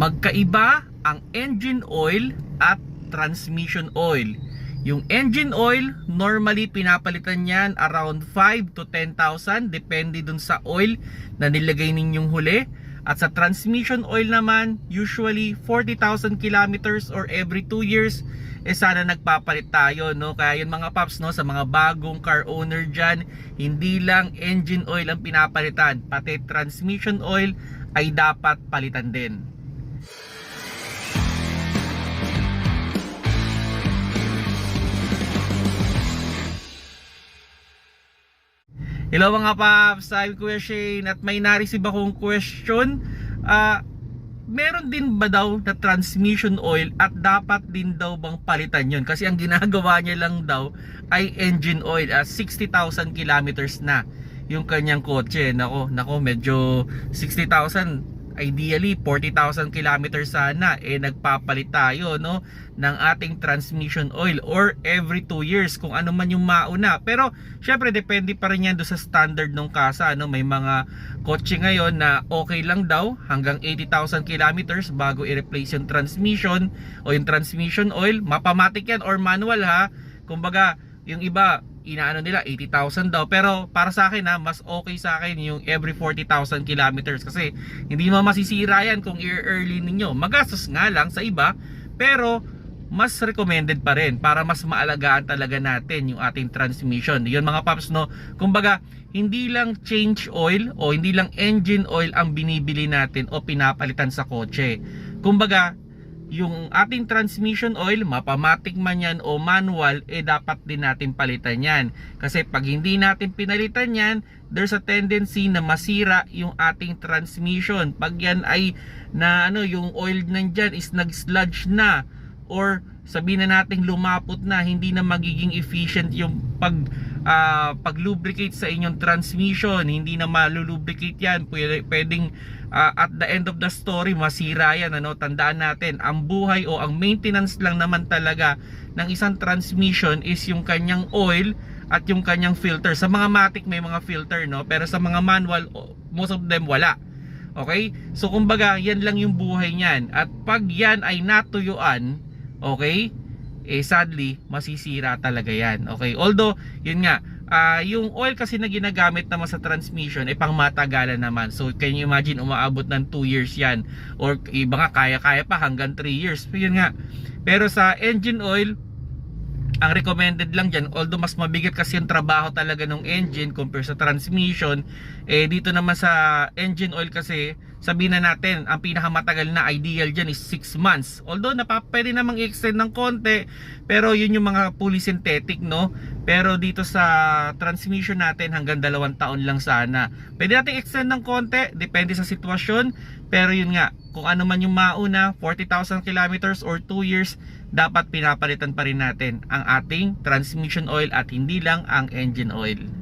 Magkaiba ang engine oil at transmission oil. Yung engine oil, normally pinapalitan yan around 5 to 10,000 depende dun sa oil na nilagay ninyong huli. At sa transmission oil naman, usually 40,000 kilometers or every 2 years, eh sana nagpapalit tayo, no? Kaya yun mga paps, no, sa mga bagong car owner dyan, hindi lang engine oil ang pinapalitan, pati transmission oil ay dapat palitan din. Hello mga paps, I'm Kuya Shane at may na-receive akong question. Ah, meron din ba daw na transmission oil at dapat din daw bang palitan yun? Kasi ang ginagawa niya lang daw ay engine oil at 60,000 kilometers na yung kanyang kotse. Nako, nako medyo 60,000 ideally 40,000 kilometers sana eh nagpapalit tayo no ng ating transmission oil or every 2 years kung ano man yung mauna. Pero syempre depende pa rin yan do sa standard ng kasa no. May mga kotse ngayon na okay lang daw hanggang 80,000 kilometers bago i-replace yung transmission o yung transmission oil. Mapamatic yan or manual ha. Kumbaga yung iba inaano nila 80,000 daw. Pero para sa akin ha mas okay sa akin yung every 40,000 kilometers. Kasi hindi mo masisira yan kung early ninyo. Magastos nga lang sa iba pero mas recommended pa rin para mas maalagaan talaga natin yung ating transmission. Yun mga paps no? Kumbaga hindi lang change oil o hindi lang engine oil ang binibili natin o pinapalitan sa kotse. Kumbaga yung ating transmission oil, mapamatic man yan o manual, eh dapat din natin palitan yan. Kasi pag hindi natin pinalitan yan, there's a tendency na masira yung ating transmission. Pag yan ay na ano, yung oil nandyan is nag-sludge na or sabihin na nating lumapot na, hindi na magiging efficient yung pag uh, pag-lubricate sa inyong transmission, hindi na malulubricate yan. Pwede, pwedeng uh, at the end of the story masira yan ano? Tandaan natin ang buhay o ang maintenance lang naman talaga ng isang transmission is yung kanyang oil at yung kanyang filter. Sa mga matic may mga filter no? Pero sa mga manual most of them wala. Okay? So kumbaga yan lang yung buhay niyan. At pag yan ay natuyuan okay eh sadly masisira talaga yan okay although yun nga uh, yung oil kasi na ginagamit naman sa transmission ay pang matagalan naman. So can you imagine umaabot ng 2 years yan or iba nga kaya-kaya pa hanggang 3 years. Pero yun nga. Pero sa engine oil ang recommended lang dyan, although mas mabigat kasi yung trabaho talaga ng engine compare sa transmission, eh dito naman sa engine oil kasi, sabihin na natin, ang pinakamatagal na ideal dyan is 6 months. Although napa, pwede namang i-extend ng konti, pero yun yung mga fully synthetic, no? Pero dito sa transmission natin, hanggang dalawang taon lang sana. Pwede natin extend ng konti, depende sa sitwasyon, pero yun nga, kung ano man yung mauna, 40,000 kilometers or 2 years, dapat pinapalitan pa rin natin ang ating transmission oil at hindi lang ang engine oil.